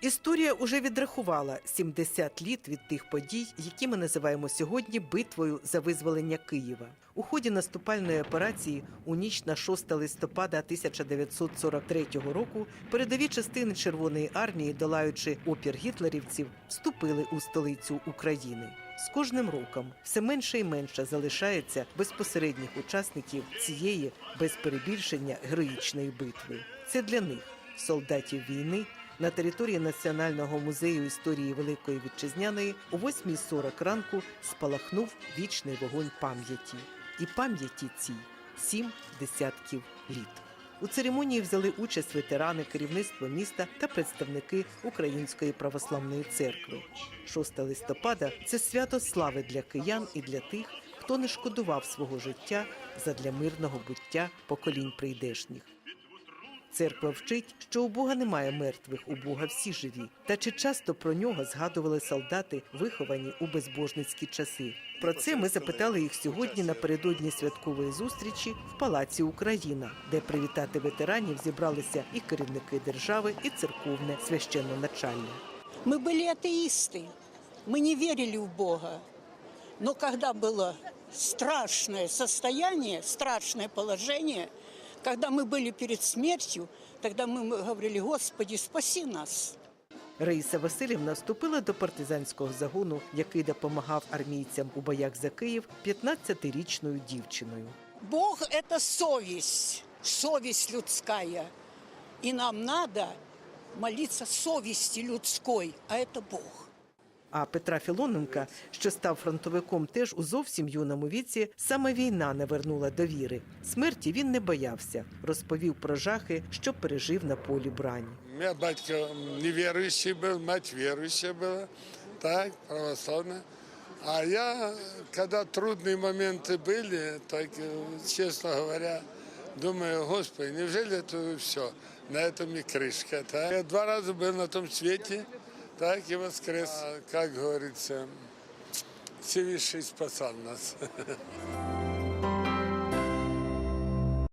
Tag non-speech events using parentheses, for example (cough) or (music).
Історія уже відрахувала 70 літ від тих подій, які ми називаємо сьогодні битвою за визволення Києва. У ході наступальної операції у ніч на 6 листопада 1943 року передові частини Червоної армії, долаючи опір гітлерівців, вступили у столицю України. З кожним роком все менше і менше залишається безпосередніх учасників цієї без перебільшення героїчної битви. Це для них, солдатів війни, на території Національного музею історії Великої Вітчизняної о 8.40 ранку спалахнув вічний вогонь пам'яті. І пам'яті цій сім десятків літ. У церемонії взяли участь ветерани, керівництво міста та представники Української православної церкви. 6 листопада це свято слави для киян і для тих, хто не шкодував свого життя задля мирного буття поколінь прийдешніх. Церква вчить, що у Бога немає мертвих, у Бога всі живі. Та чи часто про нього згадували солдати, виховані у безбожницькі часи? Про це ми запитали їх сьогодні напередодні святкової зустрічі в Палаці Україна, де привітати ветеранів зібралися і керівники держави, і церковне священноначальне. Мы были атеисты, мы не верили в Бога. Но когда было страшное состояние, страшное положение, когда мы были перед смертью, тогда мы говорили, Господи, спаси нас. Раїса Васильівна вступила до партизанського загону, який допомагав армійцям у боях за Київ 15-річною дівчиною. Бог – это совесть, совесть людская. И нам надо молиться совести людской, а это Бог. А Петра Філоненка, що став фронтовиком теж у зовсім юному віці, саме війна не вернула довіри. Смерті він не боявся, розповів про жахи, що пережив на полі брані. У меня батька неверующий был, мать верующая была, так, православная. А я, когда трудные моменты были, так, э, честно говоря, думаю, Господи, неужели это все? На этом и крышка. Так? Я два раза был на том свете, так и воскрес. А, Как говорится, Всевышний спасал нас. (laughs)